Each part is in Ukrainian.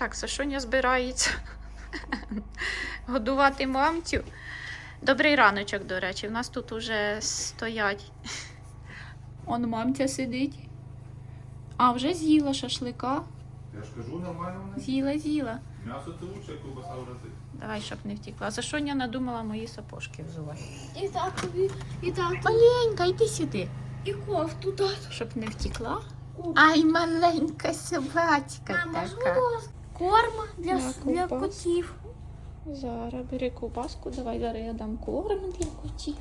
Так, Сашоня збирається годувати мамцю. Добрий раночок, до речі. У нас тут уже стоять. Он мамця сидить. А, вже з'їла шашлика. Я ж кажу, нормально в. З'їла, з'їла. М'ясо це лучше, як ковбаса вже ти. Давай, щоб не втікла. Сашоня надумала мої сапожки взувати. І так тобі, і так, Маленька, йди сюди. і кофту дати. Щоб не втікла. Ай, маленька собачка Мама, ж така. Корм для, На для ковбас. котів. Зараз бери ковбаску, давай зараз я дам корм для котів.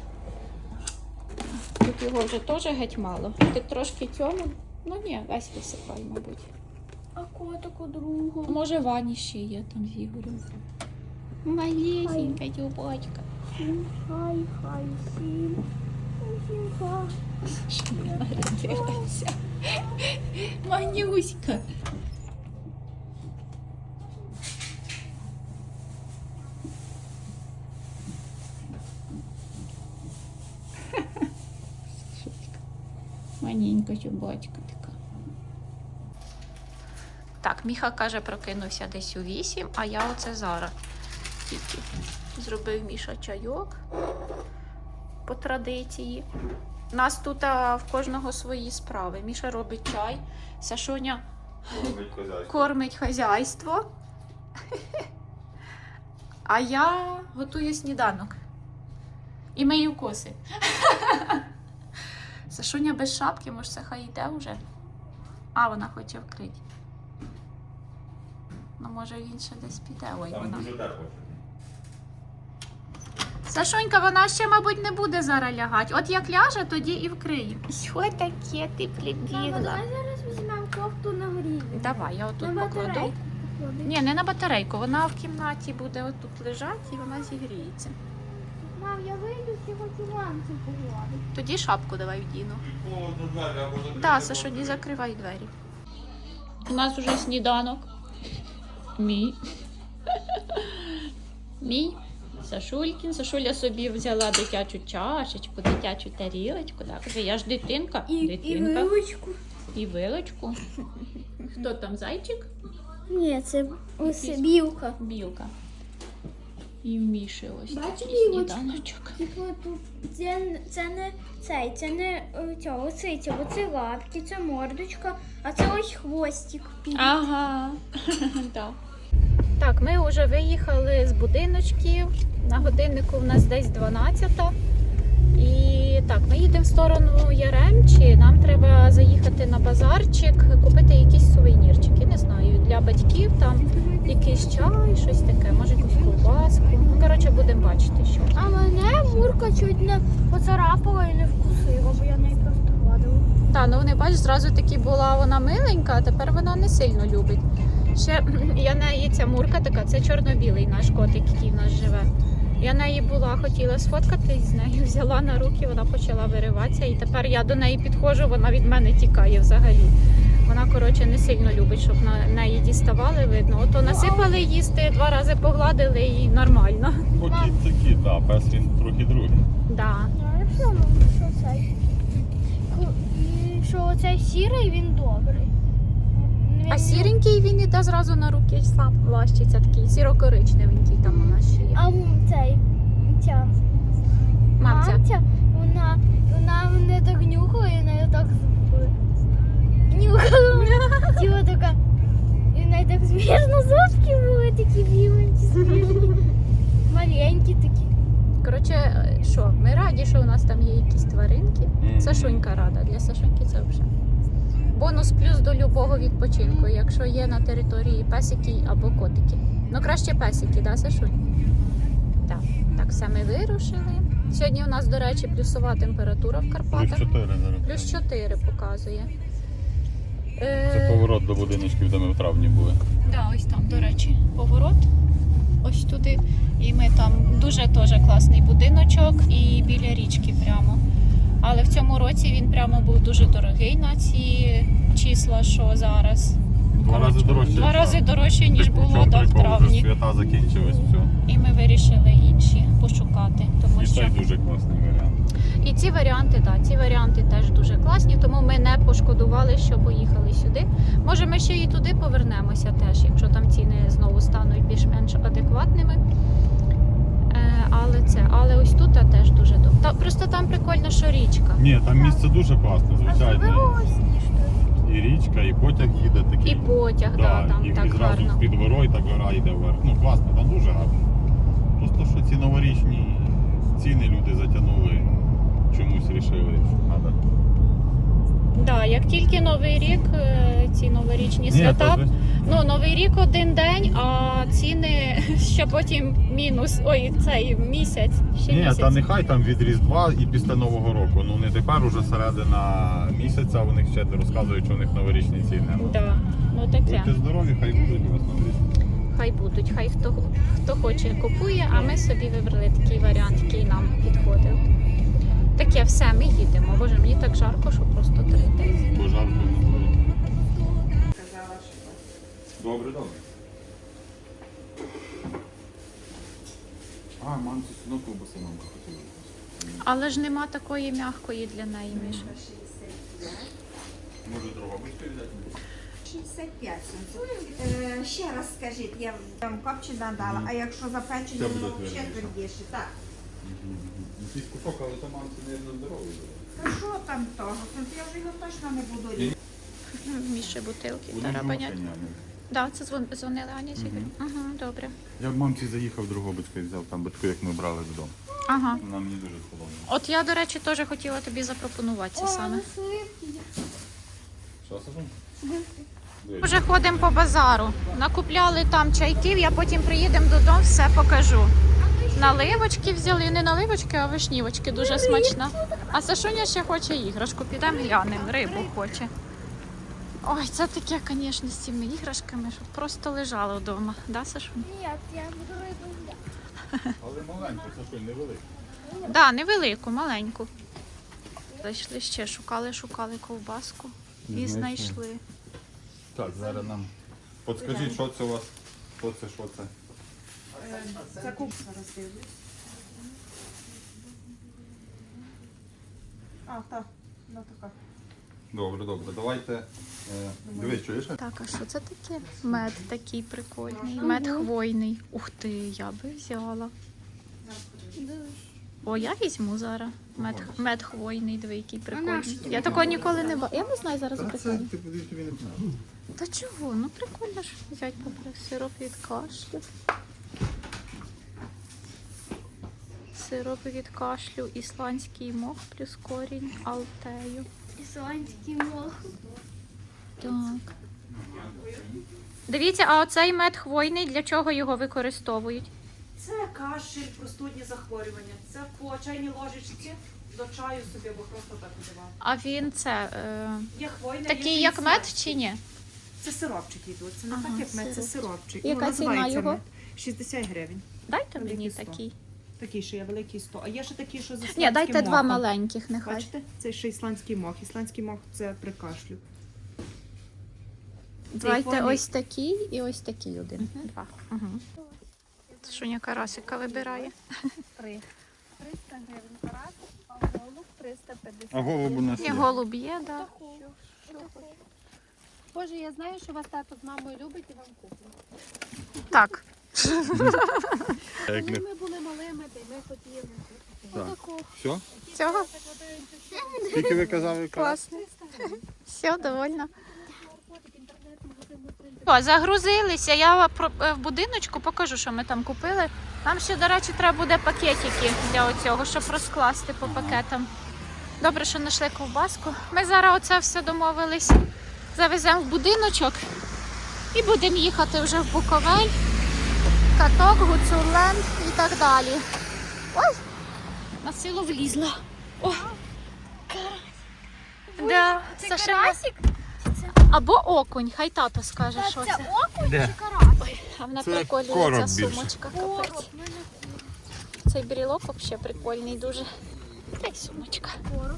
Тут його вже теж геть мало. Ти трошки цьому, ну ні, весь висипай, мабуть. А котику другу. Може, Вані ще є там з Ігорем. Малесенька дюбочка. Хай, хай, сім. Сім, хай. Що не народилася? Манюська. Маненька чубачка така. Так, Міха каже, прокинувся десь у вісім, а я оце зараз тільки зробив Міша чайок по традиції. У Нас тут а, в кожного свої справи. Міша робить чай, Сашоня Кормить хазяйство. кормить хазяйство. А я готую сніданок. І мию коси. Сашуня без шапки, може, це хай йде вже. А, вона хоче вкрити. Ну, може, він ще десь піде. Ой, Там вона. дуже тепло. Сашонька, вона ще, мабуть, не буде зараз лягати. От як ляже, тоді і вкриє. Що таке ти Мама, прибігла? давай зараз візьмемо кофту на гріль. Давай, я отут На покладу. батарейку поклади. Ні, не на батарейку. Вона в кімнаті буде отут лежати і вона зігріється. Мам, я вийду, я хочу мамці погладити. Тоді шапку давай вдіну. Так, Сашоні, закривай двері. У нас уже сніданок. Мій. Мій. Сашулькін. Сашуля собі взяла дитячу чашечку, дитячу тарілочку. Так, каже, я ж дитинка. І, і вилочку. І вилочку. Хто там зайчик? Ні, це ось білка. Білка. І в Міші ось Бачиш, такий сніданочок. Типу тут це, це не цей, це не е, цього, бо це, лапки, це мордочка, а це ось хвостик. Ага. так. Так, ми вже виїхали з будиночків. На годиннику в нас десь 12. І так, ми їдемо в сторону Яремчі. Нам треба заїхати на базарчик, купити якісь сувенірчики. Не знаю, для батьків там якийсь чай, щось таке, може якусь ковбаску. Ну, коротше, будемо бачити, що. А мене Мурка чуть не поцарапала і не вкусила, бо я неї просто гладила. Так, ну вони бачиш, зразу таки була вона миленька, а тепер вона не сильно любить. Ще я неї ця мурка така, це чорно-білий наш котик, який в нас живе. Я неї була, хотіла сфоткатись з нею, взяла на руки, вона почала вириватися, і тепер я до неї підходжу, вона від мене тікає взагалі. Вона, коротше, не сильно любить, щоб на неї діставали, видно. Ото насипали їсти, два рази погладили і нормально. Коті такі, так, пес він трохи другий. Да. Ну, можу, що цей. Що оцей сірий, він добрий. А сіренький він іде зразу на руки сам лащиться, такий сіро-коричневенький там у нас ще є. А цей, ця Мамця. мамця, вона, вона мене так нюхала і нею так. Нюхала. Тіло така. І в неї так смішно зубки були такі біленькі, смішні. Маленькі такі. Коротше, е, що, ми раді, що у нас там є якісь тваринки. Сашунька рада. Для Сашуньки це вже. Бонус плюс до любого відпочинку, якщо є на території песики або котики. Ну, краще песики, да, Сашунь? Так. Так, все ми вирушили. Сьогодні у нас, до речі, плюсова температура в Плюс 4 зараз. Плюс 4 показує. Е, Це поворот до будиночків, де ми в травні були. Да, ось там, до речі, поворот. Ось туди. І ми там дуже теж класний будиночок і біля річки прямо. Але в цьому році він прямо був дуже дорогий на ці числа, що зараз. Два рази дорожче. Два рази дорожче, ніж було чому да, в травні. Свята закінчились, все. І ми вирішили інші пошукати. Тому І що цей дуже класний варіант. і ці варіанти, так, ці варіанти теж дуже класні, тому ми не пошкодували, що поїхали сюди. Може, ми ще і туди повернемося теж, якщо там ціни приватними. Е, але це, але ось тут теж дуже там що річка. Ні, там місце дуже класне, звичайно. що І річка, і потяг їде такий. І потяг, да, там і, так зразу гарно. з-під горою так гора йде вверх. Ну класно, там дуже гарно. Просто що ці новорічні ціни люди затягнули, чомусь рішили, що треба. Да, як тільки Новий рік, е, ці новорічні свята, Ні, то ну Новий рік один день, а ціни ще потім мінус. Ой, цей місяць. Ще Ні, місяць. та нехай там від Різдва і після Нового року. Ну не тепер уже середина місяця, у них ще розказують, що у них новорічні ціни. Да, ну таке. Будьте здорові, хай будуть у вас новорічні. Хай будуть, хай хто, хто хоче купує, а ми собі вибрали такий варіант, який нам підходив. Таке все, ми їдемо. Боже, мені так жарко, що просто тридець. Бо жарко. Добре, добре. А, мамці сюди ковбаси нам хотіли. Але ж нема такої м'якої для неї, Міша. Може, дробочки взяти? 65 сонце. Е, ще раз скажіть, я вам копчена дала, а якщо запечені, Це буде воно ще твердіше. твердіше. Так. Якийсь кусок, але то мамці, не здоровий. Ну що там того? Я вже його точно не буду різати. Міші бутилки тарабанять. Так, це дзвон- дзвонили Аня. Мгм. Угу, добре. Я в мамці заїхав, Дрогобицької взяв там батьку, як ми брали додому. Ага. Вона мені дуже сподобалася. От я, до речі, теж хотіла тобі запропонувати це саме. Що, Саша? Вже ходимо по базару. Накупляли там чайків, я потім приїдемо додому, все покажу. Наливочки взяли, не наливочки, а вишнівочки дуже смачна. А Сашуня ще хоче іграшку, підемо глянемо, рибу хоче. Ой, це таке, звісно, з цими іграшками, щоб просто лежало вдома. Да, Сашуня? Ні, я буду рибу. Але маленько, Сашуль, невелике. Да, невелику, маленьку. Зайшли ще, шукали, шукали ковбаску і знайшли. Так, зараз нам. Подскажіть, що це у вас? Що це, що це? Це куб зараз дивлюсь. А, так, ну така. Добре, добре. Давайте. Е, дивись, чуєш? Так, а що це таке? Мед такий прикольний. Мед хвойний. Ух ти, я би взяла. О, я візьму зараз. Мед, мед хвойний, диви, який прикольний. Я такого ніколи не бачила. Я не знаю зараз прикольно. ти подивись, тобі не знаю. Та чого? Ну прикольно ж взяти попри сироп від кашлю. Сироп від кашлю, ісландський мох плюс корінь алтею. Ісландський мох. Так. Дивіться, а оцей мед хвойний, для чого його використовують? Це кашель, простудні захворювання. Це по чайній ложечці до чаю собі або просто так вживати. А він це е, Є хвойне, такий є як мед чи ні? Це сиропчики йдуть. Це не Ага, так, як мед, це сиропчик. Яка ну, ціна називається його? мед. 60 гривень. Дайте мені такий. Такий, що є великий 100. А є ще такі, що з Ні, ісландським дайте два мохом. маленьких, нехай. Бачите? Це ще ісландський мох. Ісландський мох це при кашлю. Давайте хвойний. ось такий і ось такий один. Два. Угу. Шуня карасика вибирає. 300 гривень карась, а голуб 350. А голуб у нас І є. голуб є, да. Боже, я знаю, що вас тато з мамою любить і вам куплю. Так. Коли ми... були малими, то ми хотіли. Так. Отаку. Все? Цього Скільки ви казали? класно. Все, довольно. О, загрузилися. Я е, в будиночку покажу, що ми там купили. Нам ще, до речі, треба буде пакетики для оцього, щоб розкласти по пакетам. Добре, що знайшли ковбаску. Ми зараз оце все домовились. Завеземо в будиночок і будемо їхати вже в Буковель, каток, Гуцурленд і так далі. Ой! На силу влізла. О! Да, Це Саша, карасик? Або окунь, хай тато скаже, що Це це. окунь Де? чи карась? А вона Це короб більше. сумочка. Капець. В мене Цей брілок взагалі прикольний дуже. Та й сумочка. короб.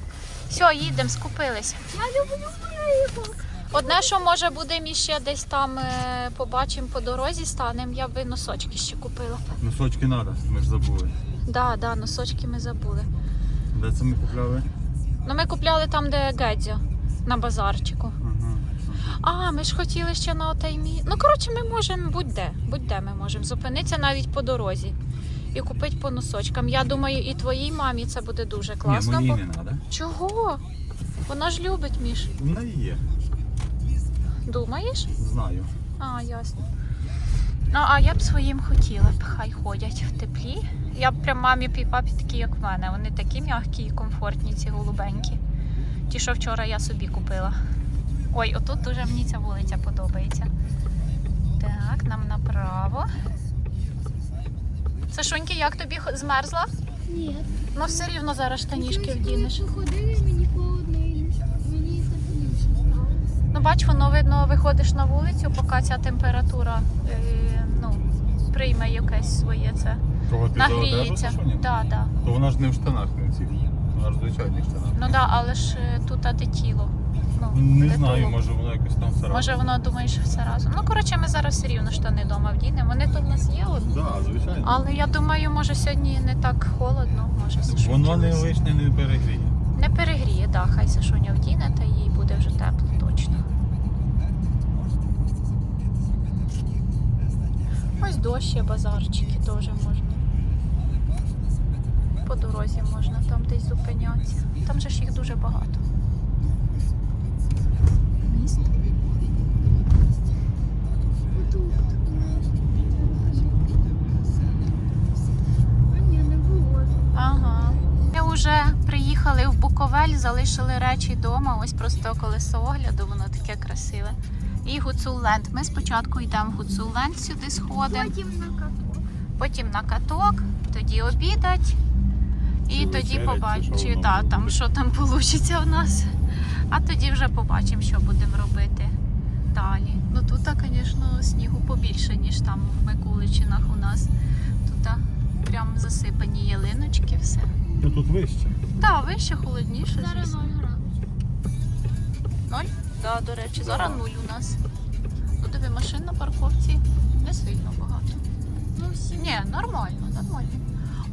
Все, їдемо, скупилися. Я люблю рибу. Одне, що може будемо іще десь там е, побачимо по дорозі, станемо. Я би носочки ще купила. Носочки треба, ми ж забули. Да, да, носочки ми забули. Де це ми купляли? Ну ми купляли там, де Гедзьо, на базарчику. Ага. А, ми ж хотіли ще на отей мі. Ну, коротше, ми можемо будь-де. Будь-де ми можемо зупинитися навіть по дорозі і купити по носочкам. Я думаю, і твоїй мамі це буде дуже класно. Ні, бо... не треба. Чого? Вона ж любить міш. У неї є, Думаєш? знаю. А, ясно. Ну, а я б своїм хотіла б, хай ходять в теплі. Я б прям мамі і папі такі, як в мене. Вони такі м'які і комфортні, ці голубенькі. Ті, що вчора я собі купила. Ой, отут дуже мені ця вулиця подобається. Так, нам направо. Сашуньки, як тобі змерзла? Ні. Ну все рівно зараз штанішки вдінеш. Коли походили, мені холодно і не- мені тепліше стало. Ну, бач, воно видно, виходиш на вулицю, поки ця температура е, ну, прийме якесь своє це. Ти одежу, Нагріється. Сашуня? Да, да. То вона ж не в штанах, не в цих. Вона ж в звичайних штанах. Ну да, але ж е, тут а де тіло. Ну, Не де знаю, тулуб. може воно якось там все Може воно думаєш все разом. Ну коротше, ми зараз все рівно штани вдома вдінемо. Вони тут в нас є. Так, да, звичайно. але я думаю, може сьогодні не так холодно, може Воно не лишнє не перегріє. Не перегріє, да, хай Сашуня вдіне, та їй буде вже тепло, Ось дощ є, базарчики теж можна. По дорозі можна там десь зупинятися. Там же ж їх дуже багато. Міст. Отут. А ні, не було. Ага. Ми вже приїхали в Буковель, залишили речі вдома. Ось просто колесо огляду, воно таке красиве. І Гуцулленд. Ми спочатку йдемо в Гуцулленд, сюди сходимо. Потім на каток. потім на каток, тоді обідать. І Чи тоді побачимо, що та, там що там вийде в нас. А тоді вже побачимо, що будемо робити далі. Ну тут, звісно, снігу побільше, ніж там в Микуличинах у нас. Тут прям засипані ялиночки, все. Ну тут вище. Так, вище холодніше. Зараз. 0 градусів. Ноль? Так, до речі, зараз нуль у нас. Ну, тобі машин на парковці не сильно багато. Ну, всі. Ні, нормально, нормально.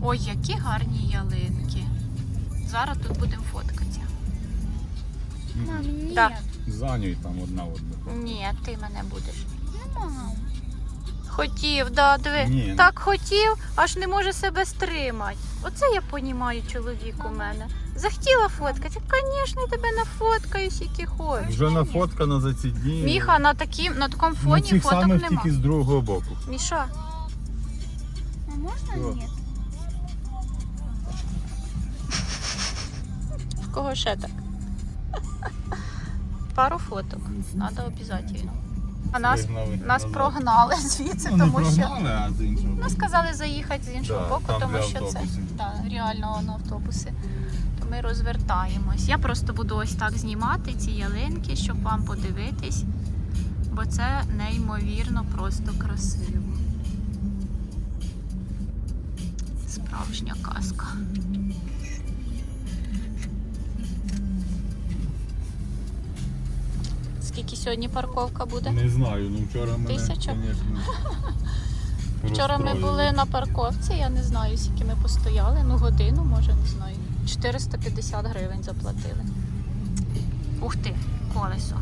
Ой, які гарні ялинки. Зараз тут будемо фоткатися. Мам, ні. Так. Занюй там одна одна. Ні, ти мене будеш. Мам. Хотів, да, диви. Ні. Так хотів, аж не може себе стримати. Оце я понімаю чоловік у мене. Захотіла фоткатися. Звісно, я тебе нафоткаю, скільки хочеш. Вже нафоткано за ці дні. Міха на такій, на такому на фоні цих фоток самих нема. тільки з другого боку. Міша, А можна ні? в кого ще так? Пару фоток. Надо обов'язково. А нас, Вигнали нас назад. прогнали звідси, Ну, не тому що. прогнали, а з іншого. Ну, сказали заїхати з іншого Да, боку, там тому для що це автобусів. да, реально на автобуси. Ми розвертаємось. Я просто буду ось так знімати ці ялинки, щоб вам подивитись, бо це неймовірно просто красиво. Справжня казка. Скільки сьогодні парковка буде? Не знаю, ну вчора мене, Тисяча? Вчора ми були на парковці, я не знаю, скільки ми постояли, ну годину, може, не знаю. 450 гривень заплатили. Ух ти, колесо.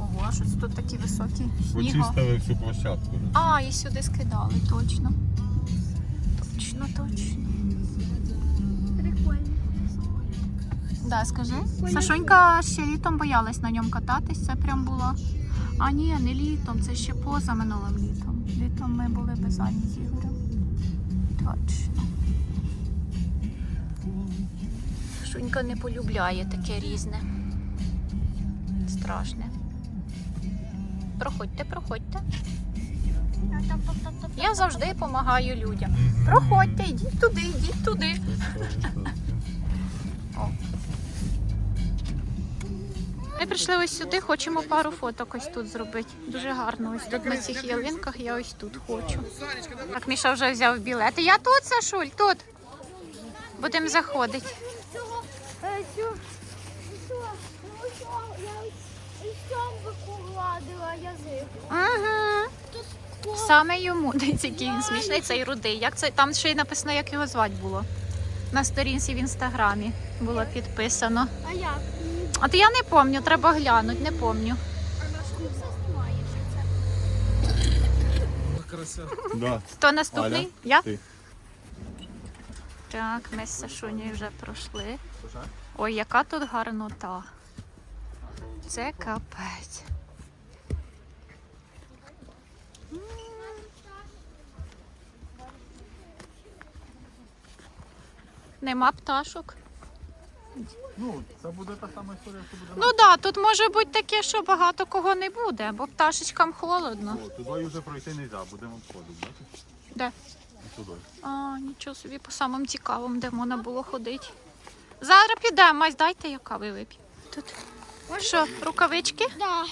Ого, щось тут такі високі сніга. Почистили всю площадку. А, і сюди скидали, точно. Точно, точно. Прикольно. Да, скажи. Сашонька ще літом боялась на ньому кататись, це прям було. А ні, не літом, це ще поза минулим літом. Літом ми були без Ані з Ігорем. Точно. Сашунька не полюбляє таке різне. Страшне. Проходьте, проходьте. Я завжди допомагаю людям. Проходьте, йдіть туди, йдіть туди. Ми прийшли ось сюди, хочемо пару фоток ось тут зробити. Дуже гарно. Ось тут на цих ялинках я ось тут хочу. Так, Міша вже взяв білети. Я тут, Сашуль, тут. Будемо заходити. Цього, е, цю, цю, ну, що, я ось із цьому гладила язик. Угу. Тут кот. Саме йому. Дивіться, який він смішний, цей рудий. Як це там ще й написано, як його звати було. На сторінці в інстаграмі було підписано. А як? А то я не пам'ятаю, треба глянути, не пам'ятаю. Да. Хто наступний? Аля, Я? ти. Так, ми з Сашунею вже пройшли. Ой, яка тут гарнота. Це капець. Нема пташок. Ну, це буде та сама історія, що буде. Ну так, да, тут може бути таке, що багато кого не буде, бо пташечкам холодно. О, туди вже пройти не можна, будемо обходити, бачиш? Де? Туди. А, нічого собі по самим цікавим, де можна було ходити. Зараз підемо, мась, дайте я кави вип'ю. Тут. Що, рукавички? Да.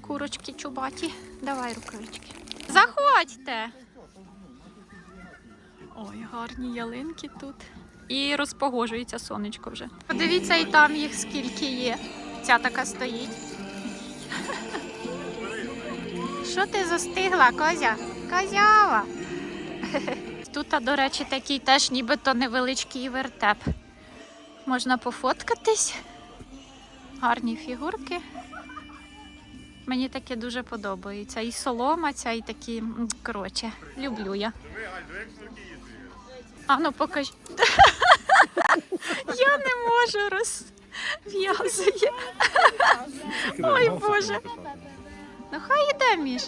Курочки чубаті. Давай рукавички. Заходьте. Ой, гарні ялинки тут. І розпогожується сонечко вже. Подивіться, і там їх скільки є. Ця така стоїть. Що ти застигла, козя? Козява. Тут, а, до речі, такий теж нібито невеличкий вертеп. Можна пофоткатись. Гарні фігурки. Мені таке дуже подобається. І солома ця, і такі, коротше, люблю я. А ну покажи. Я не можу розв'язує. Ой, Боже. Ну хай іде, Міш.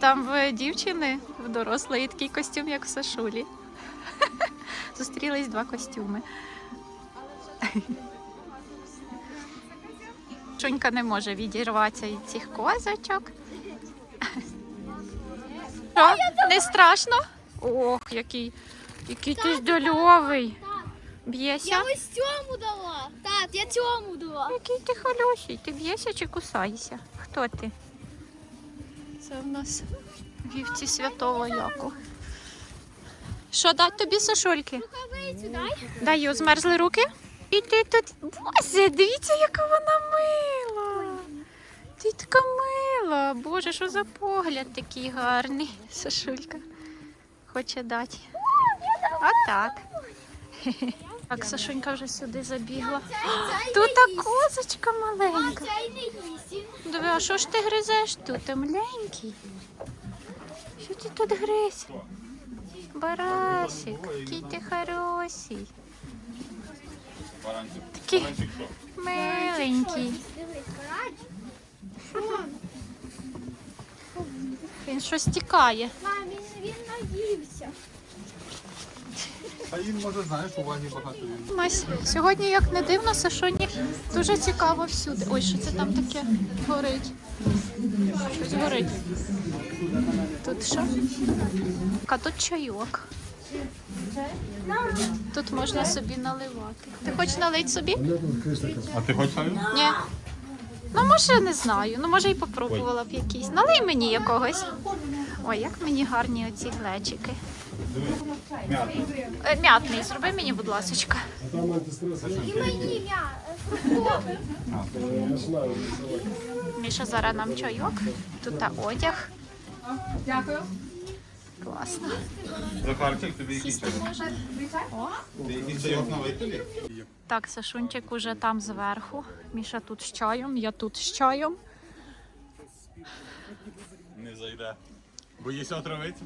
Там в дівчини, в дорослої такий костюм, як в Сашулі. Зустрілись два костюми. Шунька не може відірватися від цих козочок. Що? Не страшно? Ох, який, який ти здольовий. Б'єся? Я ось цьому дала. Так, я цьому дала. Який ти халюсий, ти б'єшся чи кусаєшся? Хто ти? Це в нас вівці святого Яку. Що дать тобі сашульки? Рукавицю дай. Даю, змерзли руки. І ти тут. Боже, дивіться, яка вона мила. Ти така мила. Боже, що за погляд такий гарний. Сашулька хоче дати. Отак. Так, Сашунька вже сюди забігла. Тут та козочка маленька. Диви, а що ж ти гризеш тут, Ти маленький? Що ти тут гриз? Барасик, який ти хороший. Такий миленький. Він щось тікає. Мам, він, він наївся. А їм може, знаєш, уваги багато. він. Мась, сьогодні, як не дивно, Сашоні дуже цікаво всюди. Ой, що це там таке горить? Щось горить. Тут що? А тут чайок. Тут можна собі наливати. Ти хочеш налити собі? А ти хочеш? Ні. Ну, може, не знаю. Ну, може, і попробувала б якийсь. Налий мені якогось. Ой, як мені гарні оці глечики. Е, М'ятний, зроби мені, будь ласка. І мені м'я. фруктовий. Міша зараз нам чайок. Тут та одяг. Дякую. Класно. Захарчик, тобі. О. Якийсь чайок на? Так, Сашунчик уже там зверху. Міша тут з чаєм, я тут з чаєм. Не зайде. Боїшся отравитися?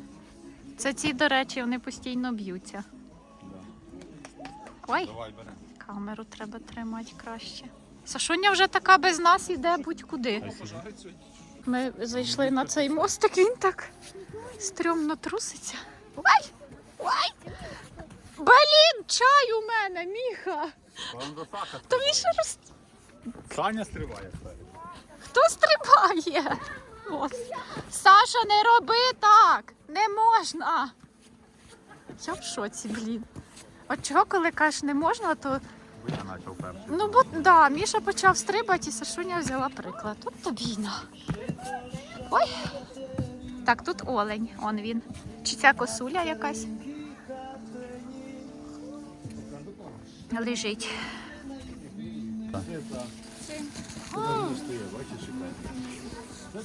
Це ці, до речі, вони постійно б'ються. Ой, Давай, камеру треба тримати краще. Сашуня вже така без нас іде будь-куди. Ми зайшли на цей мостик, він так стрьомно труситься. Ой! Ой! Блін, чай у мене, міха! То Міша роз... Саня стрибає. Хто стрибає? Саша, не роби так! Не можна! Я в шоці, блін. От чого, коли кажеш не можна, то. Бо я почав перший. Ну, бо да, Міша почав стрибати, і Сашуня взяла приклад. От тобі на. Ой. Так, тут олень, он він. Чи ця косуля якась? Лежить.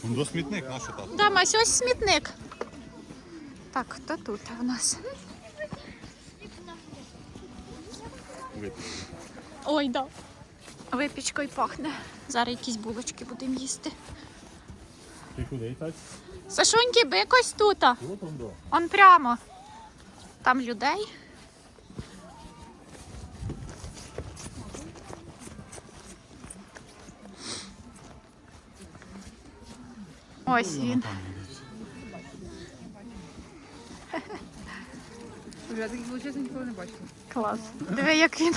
До смітник наш тато. Да, Мась, ось смітник. Так, хто тут у нас? Ой, да. Випічкою пахне. Зараз якісь булочки будемо їсти. Ти куди так? Сашуньки, бик ось тут. Он прямо. Там людей. Ось він. Я таких величезних ніколи не бачила. Клас. Диви, як він